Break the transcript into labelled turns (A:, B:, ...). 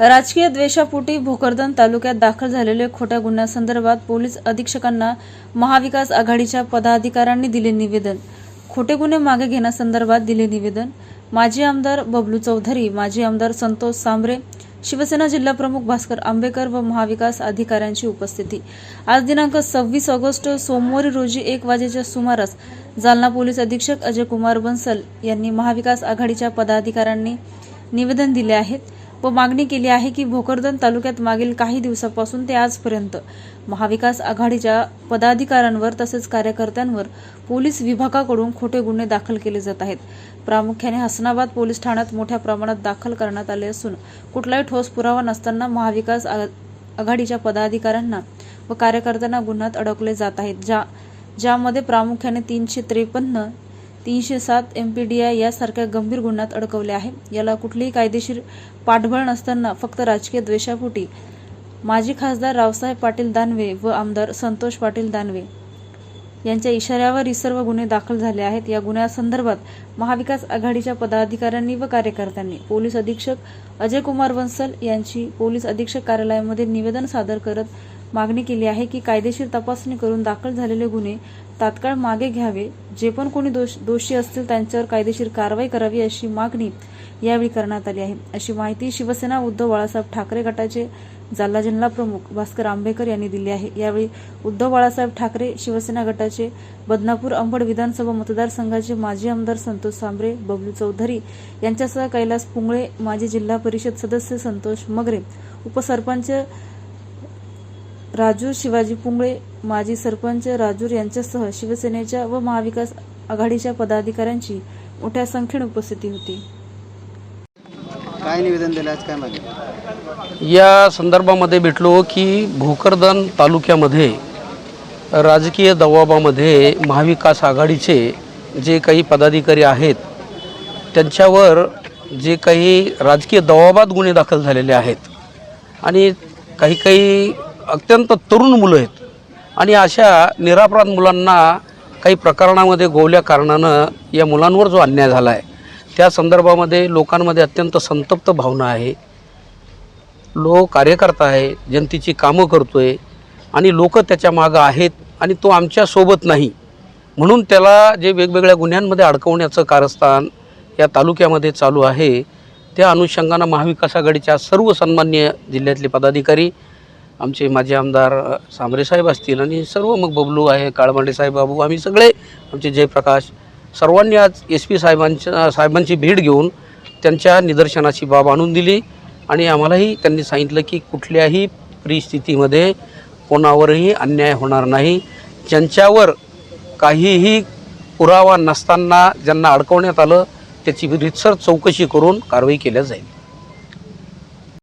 A: राजकीय द्वेषापोटी भोकरदन तालुक्यात दाखल झालेल्या खोट्या गुन्ह्यासंदर्भात पोलीस अधीक्षकांना महाविकास आघाडीच्या पदाधिकाऱ्यांनी दिले निवेदन. खोटे गुन्हे मागे घेण्यासंदर्भात दिले निवेदन. माजी आमदार बबलू चौधरी माजी आमदार संतोष सांबरे शिवसेना जिल्हाप्रमुख भास्कर आंबेकर व महाविकास अधिकाऱ्यांची उपस्थिती. आज दिनांक सव्वीस ऑगस्ट सोमवारी रोजी एक वाजेच्या सुमारास जालना पोलीस अधीक्षक अजय कुमार बन्सल यांनी महाविकास आघाडीच्या पदाधिकाऱ्यांनी निवेदन दिले आहेत. व मागणी केली आहे की भोकरदन तालुक्यात मागील काही दिवसापासून ते आजपर्यंत महाविकास आघाडीच्या पदाधिकाऱ्यांवर तसेच कार्यकर्त्यांवर पोलीस विभागाकडून खोटे गुन्हे दाखल केले जात आहेत. प्रामुख्याने हसनाबाद पोलीस ठाण्यात मोठ्या प्रमाणात दाखल करण्यात आले असून कुठलाही ठोस पुरावा नसताना महाविकास आघाडीच्या पदाधिकाऱ्यांना व कार्यकर्त्यांना गुन्ह्यात अडकले जात आहेत ज्या ज्यामध्ये प्रामुख्याने तीनशे त्रेपन्न तीनशे सात एम पी डी आय यासारख्या गंभीर गुन्ह्यात अडकवले आहे. याला कुठलेही कायदेशीर पाठबळ नसताना फक्त राजकीय द्वेषापोटी माजी खासदार रावसाहेब पाटील दानवे व आमदार संतोष पाटील दानवे यांच्या इशाऱ्यावर ही सर्व गुन्हे दाखल झाले आहेत. या गुन्ह्यासंदर्भात महाविकास आघाडीच्या पदाधिकाऱ्यांनी व कार्यकर्त्यांनी पोलीस अधीक्षक अजय कुमार वंसल यांची पोलीस अधीक्षक कार्यालयामध्ये निवेदन सादर करत मागणी केली आहे की कायदेशीर तपासणी करून दाखल झालेले गुन्हे तात्काळ मागे घ्यावे जे पण कोणी दोष दोषी असतील त्यांच्यावर कायदेशीर कारवाई करावी अशी मागणी यावेळी करण्यात आली आहे. अशी माहिती शिवसेना उद्धव बाळासाहेब ठाकरे गटाचे जालना जिल्हा प्रमुख भास्कर आंबेकर यांनी दिली आहे. यावेळी उद्धव बाळासाहेब ठाकरे शिवसेना गटाचे बदनापूर अंबड विधानसभा मतदारसंघाचे माजी आमदार संतोष सांबरे बबलू चौधरी यांच्यासह कैलास पुंगळे माजी जिल्हा परिषद सदस्य संतोष मगरे उपसरपंच राजूर शिवाजी पुंगळे माजी सरपंच राजूर यांच्यासह शिवसेनेच्या व महाविकास आघाडीच्या पदाधिकाऱ्यांची मोठ्या संख्येने उपस्थिती होती.
B: काय निवेदन दिलं? आज काय मागे
C: या संदर्भामध्ये भेटलो की भोकरदन तालुक्यामध्ये राजकीय दबावामध्ये महाविकास आघाडीचे जे काही पदाधिकारी आहेत त्यांच्यावर जे काही राजकीय दबावात गुन्हे दाखल झालेले आहेत आणि काही काही अत्यंत तरुण मुलं आहेत. आणि अशा निरापराध मुलांना काही प्रकरणामध्ये गोवल्या कारणानं या मुलांवर जो अन्याय झाला आहे त्या संदर्भामध्ये लोकांमध्ये अत्यंत संतप्त भावना आहे. लोक कार्यकर्ता आहे जनतेची कामं करतो आहे आणि लोक त्याच्या मागं आहेत आणि तो आमच्यासोबत नाही. म्हणून त्याला जे वेगवेगळ्या गुन्ह्यांमध्ये अडकवण्याचं कारस्थान या तालुक्यामध्ये चालू आहे त्या अनुषंगानं महाविकास आघाडीच्या सर्व सन्मान्य जिल्ह्यातले पदाधिकारी आमचे माजी आमदार अ, सांबरे साहेब असतील आणि सर्व मग बबलू आहे काळमांडे साहेब बाबू आम्ही सगळे आमचे जयप्रकाश सर्वांनी आज एस पी साहेबांच्या साहेबांची भेट घेऊन त्यांच्या निदर्शनाची बाब आणून दिली आणि आम्हालाही त्यांनी सांगितलं की कुठल्याही परिस्थितीमध्ये कोणावरही अन्याय होणार नाही. ज्यांच्यावर काहीही पुरावा नसताना ज्यांना अडकवण्यात आलं त्याची रितसर चौकशी करून कारवाई केल्या जाईल.